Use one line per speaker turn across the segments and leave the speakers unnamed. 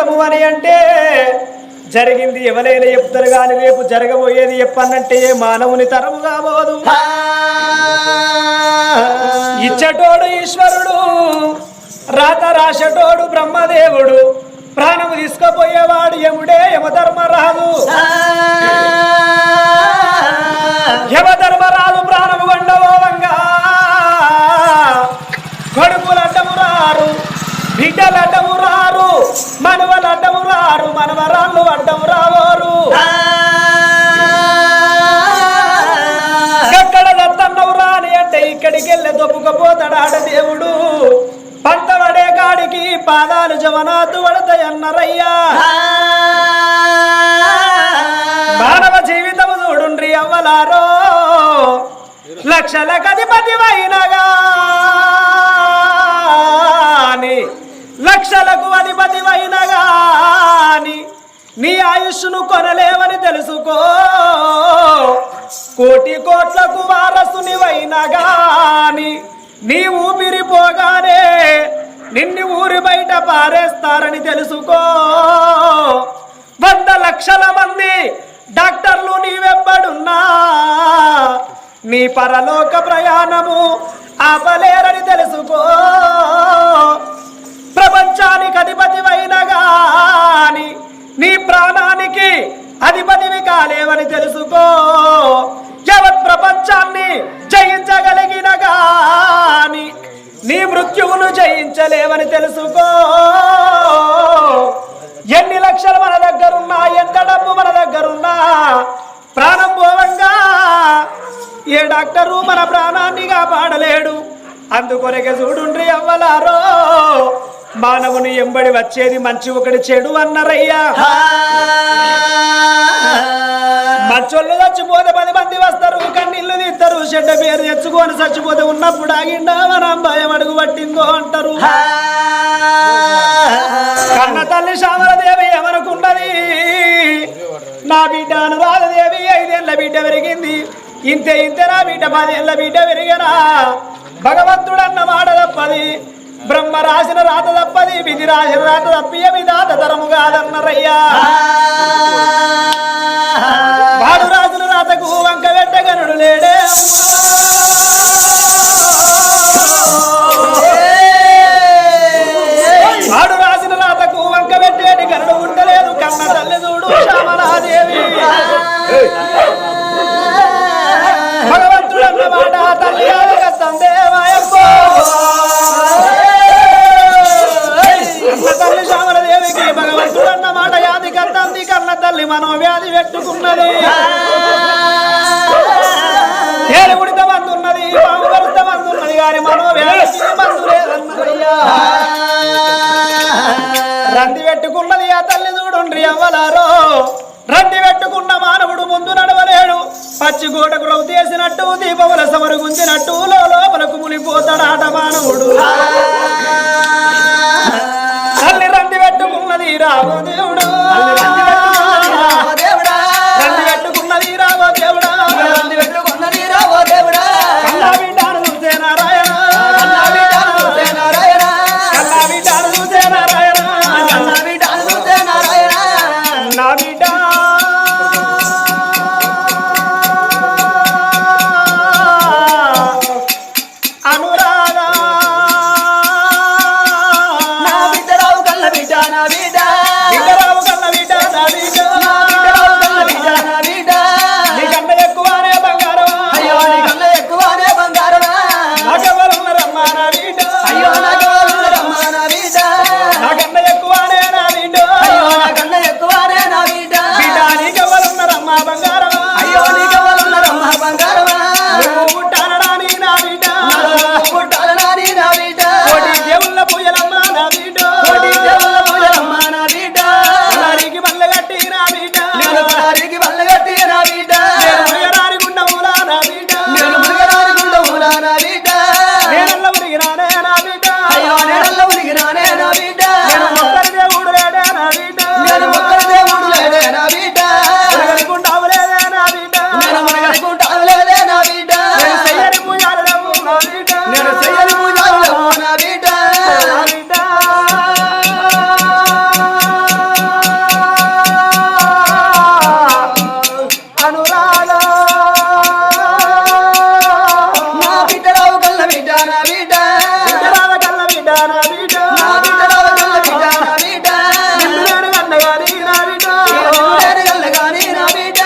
జీవితము అని అంటే జరిగింది ఎవరైనా చెప్తారు కానీ రేపు జరగబోయేది చెప్పనంటే ఏ మానవుని తరము కాబోదు ఇచ్చటోడు ఈశ్వరుడు రాత రాశటోడు బ్రహ్మదేవుడు. ఇక్కడికి ఆడ దేవుడు. పంట పడే కాడికి పాదాలు జవనాతు పడతాయన్నరయ్యా మానవ జీవితము చూడుండ్రి అవ్వలారో. లక్షల కధిపతి వైనగాని లక్షలకు అధిపతి వైనగాని నీ ఆయుష్ను కొనలేవని తెలుసుకో. కోటి కోట్లకు వారసుని వైనగాని నీ ఊపిరి పోగానే నిన్ను ఊరి బయట పారేస్తారని తెలుసుకో. వంద లక్షల మంది డాక్టర్లు నీ వెంబడున్నా నీ పరలోక ప్రయాణము ఆపలేరని తెలుసుకో. ప్రపంచానికి అధిపతివైన గాని నీ ప్రాణానికి అధిపతివి కాలేవని తెలుసుకో. యావత్ ప్రపంచాన్ని జయించగలిగిన గాని నీ మృత్యువును జయించలేవని తెలుసుకో. ఎన్ని లక్షలు మన దగ్గరున్నా ఎంత డబ్బు మన దగ్గరున్నా ప్రాణం పోవంగా. ఏ డాక్టరు మన ప్రాణాన్ని కాపాడలేడు. అందుకొరకే చూడుండ్రి అవ్వలారో మానవుని ఎంబడి వచ్చేది మంచి ఒకటి చెడు అన్నరయ్యా. మంచోళ్ళు చచ్చిపోతే పది మంది వస్తారు కన్నీళ్ళు తీస్తారు. చెడ్డ పేరు తెచ్చుకొని చచ్చిపోతే ఉన్నప్పుడు ఆగిండా మనం భయం అడుగు పట్టిందో అంటారు. కన్న తల్లి శామలదేవి ఏమనుకున్నది నా బిడ్డ అనురాధదేవి ఐదేళ్ళ బిడ్డ పెరిగింది. ఇంతే ఇంతే నా బిడ్డ పదేళ్ళ బిడ్డ పెరిగనా? భగవంతుడన్న మాట తప్పది. బ్రహ్మ రాసిన రాత తప్పది. విధి రాసిన రాత తప్పియ విధాత తరము కాదన్నరయ్యా. కన్న తల్లి మనోవ్యాధి పెట్టుకున్నది ఏలుగుడిత మందు ఉన్నది పాము కరుత మందు ఉన్నది కానీ మనోవ్యాధికి మందు లేదన్నదయ్యా రంది పెట్టుకున్నది ఆ తల్లి చూడుండ్రి అవ్వలారో. రంది పెట్టుకున్న మానవుడు ముందు నడవలేడు. పచ్చి గోడకు రవ్వు తీసినట్టు దీపముల సమరు గుంజినట్టు లోపలకు మునిపోతాడాట మానవుడు. తల్లి రంది పెట్టుకున్నది రావు దేవుడు. Sarah. బిడ్డ రావ కన్న బిడ్డ నా బిడ్డ
నా బిడ్డ రావగల్ల బిడ్డ నా బిడ్డ
నిన్ను నేను కన్నగాని నా బిడ్డ
నేను గల్లగాని నా బిడ్డ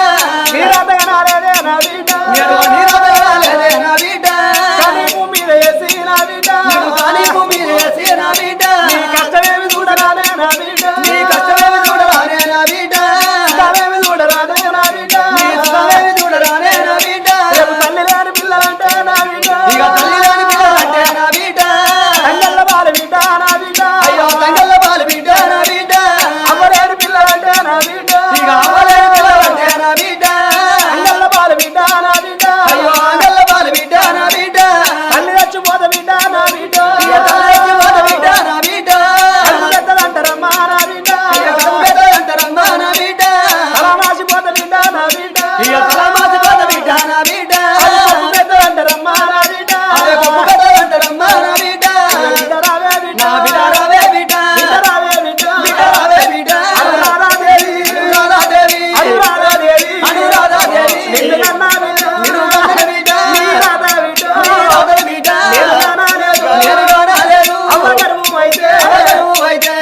నీరాతగా నాలేదే నా బిడ్డ
నేను నీరదగాలేదే నా బిడ్డ
కానీ భూమి వేసి నా బిడ్డ
కాని భూమి వేసి నా బిడ్డ
నీ కష్టమేమి చూడరాదే నా బిడ్డ
నీ
అయితే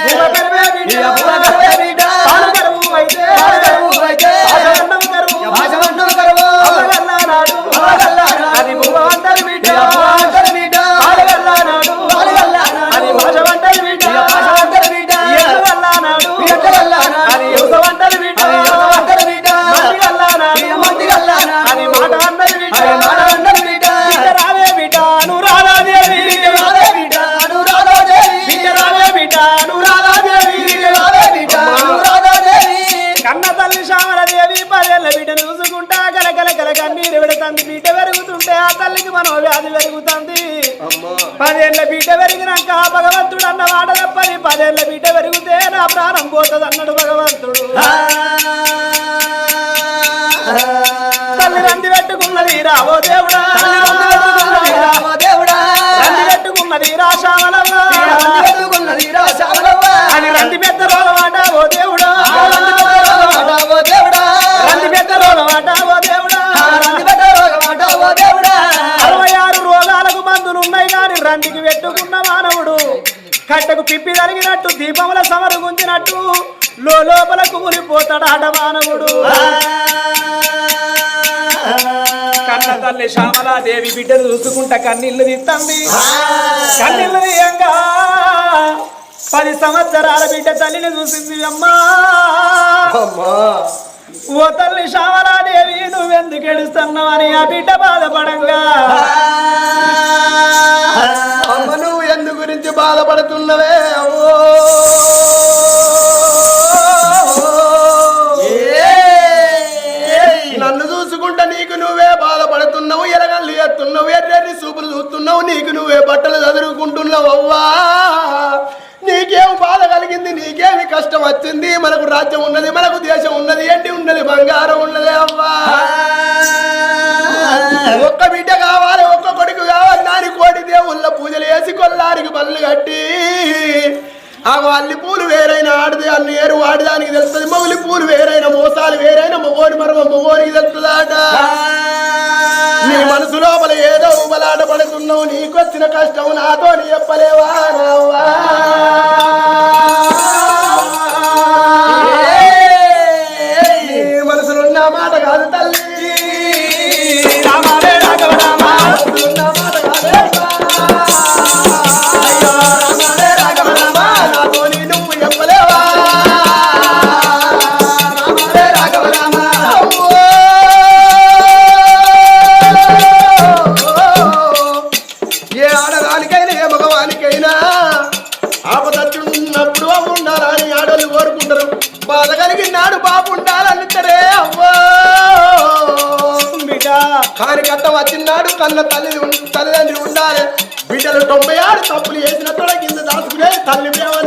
కన్నీరు పెడుతుంది బిడ్డ పెరుగుతుంటే ఆ తల్లికి మనోవ్యాధి పెరుగుతుంది. పదేళ్ళ బిడ్డ పెరిగినాక భగవంతుడు అన్న మాట తప్పని పదేళ్ళ బిడ్డ పెరిగితే నా ప్రాణం పోతుంది అన్నాడు భగవంతుడు తల్లి రంది పెట్టుకున్నది రావో దేవుడా. రంది పెట్టుకున్నది రా కట్టకు పిప్పి కలిగినట్టు దీపముల సమరు గుంజినట్టు లోపల కూలిపోతాడాట మానవుడు కన్న తల్లి శ్యామలాదేవి బిడ్డను చూసుకుంటా కన్నీళ్ళు తీస్తుంది. కన్నీళ్ళు తీయంగా పది సంవత్సరాల బిడ్డ తల్లిని చూసింది అమ్మా. ఓ తల్లి శ్యామలాదేవి నువ్వెందుకు ఏడుస్తున్నావని ఆ బిడ్డ బాధపడంగా.
చూపులు చూస్తున్నావు నీకు నువ్వే బట్టలు చదువుకుంటున్నావు అవ్వా. నీకేం బాధ కలిగింది నీకేమి కష్టం వచ్చింది? మనకు రాజ్యం ఉన్నది మనకు దేశం ఉన్నది ఏంటి ఉన్నది బంగారం ఉన్నది అవ్వా. ఒక్క బిడ్డ కావాలి ఒక్క కొడుకు కావాలి దాని కోటి దేవుళ్ళ పూజలు వేసి కొల్లారికి పనులు కట్టి ఆ అల్లి పూలు వేరైన ఆడిది అన్ని ఏరు వాడిదానికి తెలుస్తుంది. మొగులి పూలు వేరైన మోసాలు వేరైన మొగోని మరమ మొగోనికి తెలుస్తుందాట. నీ మనసు లోపల ఏదో ఉబలాట పడుతున్నావు నీకొచ్చిన కష్టం నాతో చెప్పలేవా రావా. నీ మనసులున్న మాట తప్పులు చేసిన తొడ దాచుకునే తల్లి మేమన్నరవ్వా